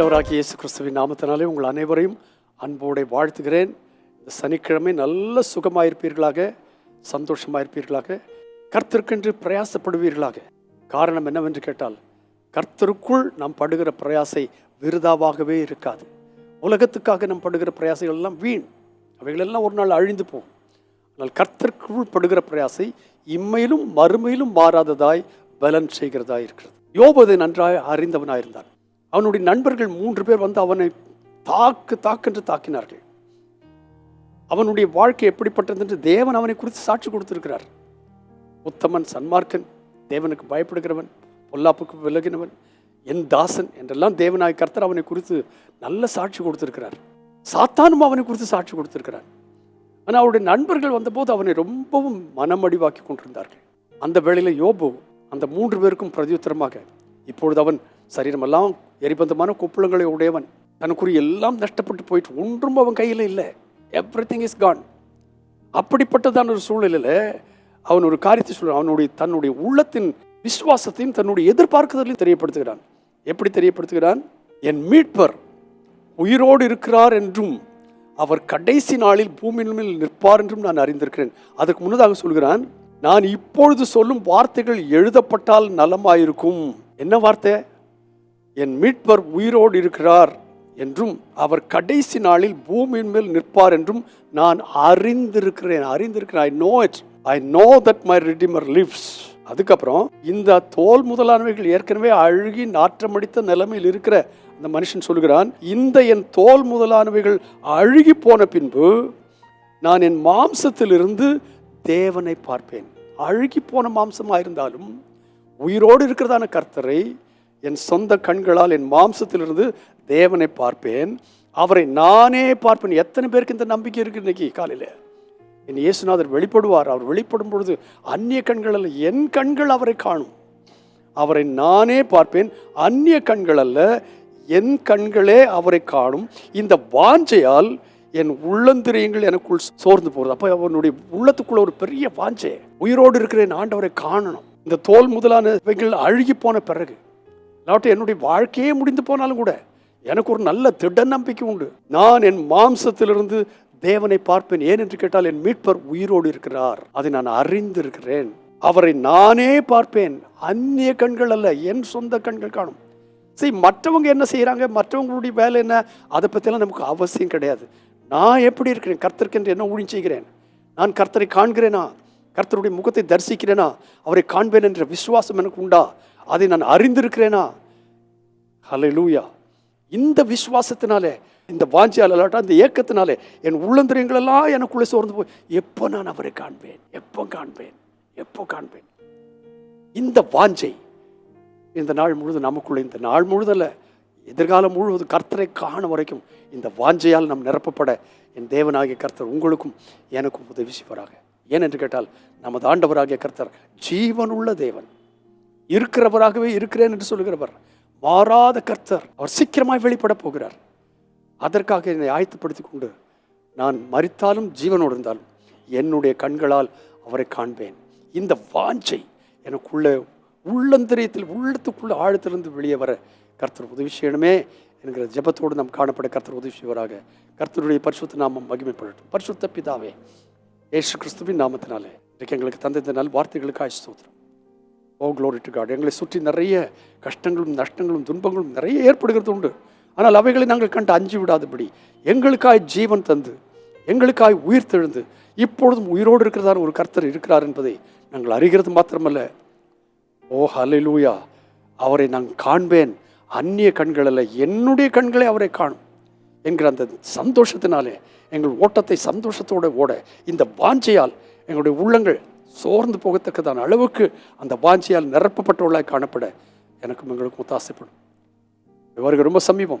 ஆண்டவராகிய இயேசு கிறிஸ்துவின் நாமத்தினாலே உங்கள் அனைவரையும் அன்போடு வாழ்த்துகிறேன். இந்த சனிக்கிழமை நல்ல சுகமாயிருப்பீர்களாக சந்தோஷமாயிருப்பீர்களாக கர்த்தருக்கென்று பிரயாசப்படுவீர்களாக. காரணம் என்னவென்று கேட்டால் கர்த்தருக்குள் நாம் படுகிற பிரயாசை விருதாவாகவே இருக்காது. உலகத்துக்காக நாம் படுகிற பிரயாசைகள் எல்லாம் வீண். அவைகளெல்லாம் ஒரு நாள் அழிந்து போகும். ஆனால் கர்த்தருக்குள் படுகிற பிரயாசை இம்மையிலும் மறுமையிலும் மாறாததாய் பலன் செய்கிறதாய் இருக்கிறது. யோபதை நன்றாய் அறிந்தவனாயிருந்தான். அவனுடைய நண்பர்கள் மூன்று பேர் வந்து அவனை தாக்கு தாக்கென்று தாக்கினார்கள். அவனுடைய வாழ்க்கை எப்படிப்பட்டது என்று தேவன் அவனை குறித்து சாட்சி கொடுத்திருக்கிறார். உத்தமன் சன்மார்க்கன் தேவனுக்கு பயப்படுகிறவன் பொல்லாப்புக்கு விலகினவன் என் தாசன் என்றெல்லாம் தேவனாய் கர்த்தர் அவனை குறித்து நல்ல சாட்சி கொடுத்திருக்கிறார். சாத்தானும் அவனை குறித்து சாட்சி கொடுத்திருக்கிறார். ஆனால் அவருடைய நண்பர்கள் வந்தபோது அவனை ரொம்பவும் மனமடிவாக்கி கொண்டிருந்தார்கள். அந்த வேளையில் யோபு அந்த மூன்று பேருக்கும் பிரதியுத்தரமாக இப்பொழுது அவன் சரீரமெல்லாம் எரிபந்தமான கொப்புளங்களை உடையவன். தனக்குரிய எல்லாம் நஷ்டப்பட்டு போயிட்டு ஒன்றும் அவன் கையில் இல்லை. எவ்ரி திங் இஸ் கான் அப்படிப்பட்டதான ஒரு சூழ்நிலையில் அவன் ஒரு காரியத்தை சொல்ல அவனுடைய தன்னுடைய உள்ளத்தின் விசுவாசத்தையும் தன்னுடைய எதிர்பார்க்குதலையும் தெரியப்படுத்துகிறான். எப்படி தெரியப்படுத்துகிறான்? என் மீட்பர் உயிரோடு இருக்கிறார் என்றும் அவர் கடைசி நாளில் பூமியின் மேல் நிற்பார் என்றும் நான் அறிந்திருக்கிறேன். அதற்கு முன்னதாக சொல்கிறான் நான் இப்பொழுது சொல்லும் வார்த்தைகள் எழுதப்பட்டால் நலமாயிருக்கும். என்ன வார்த்தை? என் மீட்பர் உயிரோடு இருக்கிறார் என்றும் அவர் கடைசி நாளில் பூமியின் மேல் நிற்பார் என்றும் நான் அறிந்திருக்கிறேன். அறிந்திருக்கிறேன். I know it I know that my redeemer lives அதுக்கப்புறம் இந்த தோல் முதலானவைகள் ஏற்கனவே அழுகி நாற்றமடித்த நிலைமையில் இருக்கிற அந்த மனுஷன் சொல்கிறான் இந்த என் தோல் முதலானவைகள் அழுகி போன பின்பு நான் என் மாம்சத்திலிருந்து தேவனை பார்ப்பேன். அழுகி போன மாம்சமாக இருந்தாலும் உயிரோடு இருக்கிறதான கர்த்தரை என் சொந்த கண்களால் என் மாம்சத்திலிருந்து தேவனை பார்ப்பேன். அவரை நானே பார்ப்பேன். எத்தனை பேருக்கு இந்த நம்பிக்கை இருக்கு இன்னைக்கு காலையில்? என் இயேசுநாதர் வெளிப்படுவார். அவர் வெளிப்படும் பொழுது அந்நிய கண்கள் அல்ல என் கண்கள் அவரை காணும். அவரை நானே பார்ப்பேன். அந்நிய கண்கள் அல்ல என் கண்களே அவரை காணும். இந்த வாஞ்சையால் என் உள்ளந்திரியங்கள் எனக்குள் சோர்ந்து போகிறது. அப்போ அவனுடைய உள்ளத்துக்குள்ள ஒரு பெரிய வாஞ்சை. உயிரோடு இருக்கிற என் ஆண்டவரை காணணும். இந்த தோல் முதலானவைகள் அழுகி போன பிறகு அதாவது என்னுடைய வாழ்க்கையே முடிந்து போனாலும் கூட எனக்கு ஒரு நல்ல திட நம்பிக்கை உண்டு. நான் என் மாம்சத்திலிருந்து தேவனை பார்ப்பேன். ஏன் என்று கேட்டால் என் மீட்பர் உயிரோடு இருக்கிறார். அதை நான் அறிந்திருக்கிறேன். அவரை நானே பார்ப்பேன். அந்நிய கண்கள் அல்ல என் சொந்த கண்கள் காணும். சரி மற்றவங்க என்ன செய்கிறாங்க மற்றவங்களுடைய வேலை என்ன? அதை பற்றிலாம் நமக்கு அவசியம் கிடையாது. நான் எப்படி இருக்கிறேன்? கர்த்தருக்கென்று என்ன ஊழி செய்கிறேன்? நான் கர்த்தரை காண்கிறேனா? கர்த்தருடைய முகத்தை தரிசிக்கிறேனா? அவரை காண்பேன் என்ற விசுவாசம் எனக்கு உண்டா? அதை நான் அறிந்திருக்கிறேனா? ஹலலூயா இந்த விசுவாசத்தினாலே இந்த வாஞ்சியால் இல்லாட்டா இந்த ஏக்கத்தினாலே என் உள்ளந்திரியங்களெல்லாம் எனக்குள்ளே சோர்ந்து போய் எப்போ நான் அவரை காண்பேன்? எப்போ காண்பேன்? எப்போ காண்பேன்? இந்த வாஞ்சை இந்த நாள் முழுதும் நமக்குள்ளே இந்த நாள் முழுதல்ல எதிர்காலம் முழுவதும் கர்த்தரை காண வரைக்கும் இந்த வாஞ்சையால் நாம் நிரப்பப்பட என் தேவனாகிய கர்த்தர் உங்களுக்கும் எனக்கும் உதவி செய்வாராக. ஏனென்று கேட்டால் நமது ஆண்டவராகிய கர்த்தர் ஜீவனுள்ள தேவன். இருக்கிறவராகவே இருக்கிறேன் என்று சொல்லுகிறவர். மாறாத கர்த்தர் அவர் சீக்கிரமாய் வெளிப்பட போகிறார். அதற்காக என்னை ஆயத்தப்படுத்தி கொண்டு நான் மறித்தாலும் ஜீவனோடு இருந்தாலும் என்னுடைய கண்களால் அவரை காண்பேன். இந்த வாஞ்சை எனக்குள்ள உள்ளந்திரியத்தில் உள்ளத்துக்குள்ள ஆழத்திலிருந்து வெளியே வர கர்த்தர் உதவி செய்யணுமே என்கிற ஜெபத்தோடு நாம் காணப்பட கர்த்தர் உதவி செய்வராக. கர்த்தருடைய பரிசுத்த நாமம் மகிமைப்படட்டும். பரிசுத்த பிதாவே ஏசு கிறிஸ்துவின் நாமத்தினாலே இன்றைக்கு எங்களுக்கு தந்த இந்த நல் வார்த்தைகளுக்கு Ayush oh glory to God எங்களை சுற்றி நிறைய கஷ்டங்களும் நஷ்டங்களும் துன்பங்களும் நிறைய ஏற்படுகிறது உண்டு. ஆனால் அவைகளை நாங்கள் கண்டு அஞ்சு விடாதபடி எங்களுக்காய் ஜீவன் தந்து எங்களுக்காய் உயிர் தெழுந்து இப்பொழுதும் உயிரோடு இருக்கிறதான ஒரு கர்த்தர் இருக்கிறார் என்பதை நாங்கள் அறிகிறது மாத்திரமல்ல. Oh, ஓ ஹலிலூயா அவரை நான் காண்பேன். அந்நிய கண்கள் அல்ல என்னுடைய கண்களை அவரை காணும் என்கிற அந்த சந்தோஷத்தினாலே எங்கள் ஓட்டத்தை சந்தோஷத்தோடு ஓட இந்த வாஞ்சையால் எங்களுடைய உள்ளங்கள் சோர்ந்து போகத்தக்கதான அளவுக்கு அந்த வாஞ்சியால் நிரப்பப்பட்டவர்களாய் காணப்பட எனக்கும் எங்களுக்கும் ஒத்தாசைப்படும். இவருக்கு ரொம்ப சமீபம்.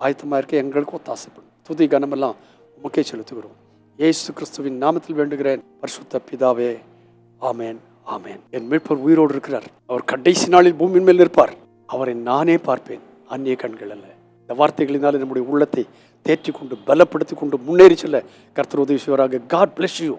ஆயத்தமாக இருக்க எங்களுக்கும் ஒத்தாசைப்படும். துதி கனமெல்லாம் உமக்கே செலுத்துகிறோம். ஏசு கிறிஸ்துவின் நாமத்தில் வேண்டுகிறேன். பரிசுத்த பிதாவே ஆமேன் ஆமேன். என் மீட்பர் உயிரோடு இருக்கிறார். அவர் கடைசி நாளில் பூமியின் மேல் இருப்பார் அவரை நானே பார்ப்பேன். அந்நிய கண்கள் அல்ல. இந்த வார்த்தைகளினால் நம்முடைய உள்ளத்தை தேற்றி கொண்டு பலப்படுத்தி கொண்டு முன்னேறி செல்ல கர்த்தர் உதவி செய்வாராக. God bless you